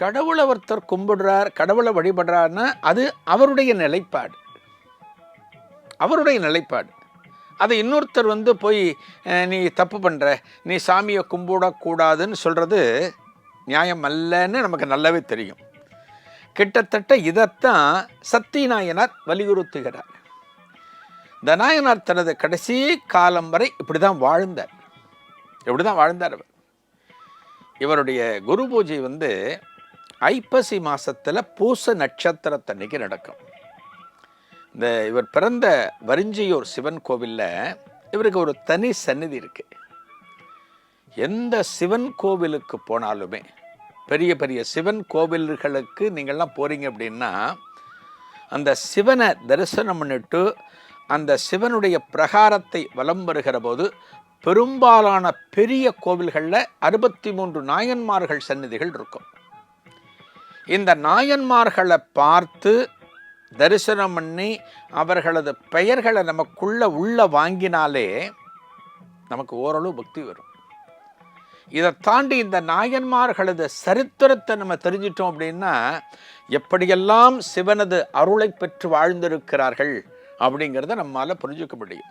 கடவுளை ஒருத்தர் கும்பிடுறார் கடவுளை வழிபடுறாருன்னா அது அவருடைய நிலைப்பாடு. அவருடைய நிலைப்பாடு. அதை இன்னொருத்தர் வந்து போய் நீ தப்பு பண்ணுற நீ சாமியை கும்பிடக்கூடாதுன்னு சொல்கிறது நியாயம் அல்லன்னு நமக்கு நல்லாவே தெரியும். கிட்டத்தட்ட இதைத்தான் சத்திநாயனார் வலியுறுத்துகிறார். தனாயனார் நாயனார் தனது கடைசி காலம் வரை இப்படி தான் வாழ்ந்தார். இப்படி தான் வாழ்ந்தார் அவர். இவருடைய குரு பூஜை வந்து ஐப்பசி மாதத்தில் பூச நட்சத்திரத்தன்னைக்கு நடக்கும். இந்த இவர் பிறந்த வரிஞ்சியூர் சிவன் கோவிலில் இவருக்கு ஒரு தனி சந்நிதி இருக்குது எந்த சிவன் கோவிலுக்கு போனாலுமே பெரிய பெரிய சிவன் கோவில்களுக்கு நீங்கள்லாம் போகிறீங்க அப்படின்னா அந்த சிவனை தரிசனம் பண்ணிட்டு அந்த சிவனுடைய பிரகாரத்தை வலம் வருகிற போது பெரும்பாலான பெரிய கோவில்களில் அறுபத்தி மூன்று நாயன்மார்கள் சந்நிதிகள் இருக்கும். இந்த நாயன்மார்களை பார்த்து தரிசனம் பண்ணி அவர்களது பெயர்களை நமக்குள்ளே உள்ளே வாங்கினாலே நமக்கு ஓரளவு பக்தி வரும். இதை தாண்டி இந்த நாயன்மார்களது சரித்திரத்தை நம்ம தெரிஞ்சிட்டோம் அப்படின்னா எப்படியெல்லாம் சிவனது அருளை பெற்று வாழ்ந்திருக்கிறார்கள் அப்படிங்கிறத நம்மால் புரிஞ்சுக்க முடியும்.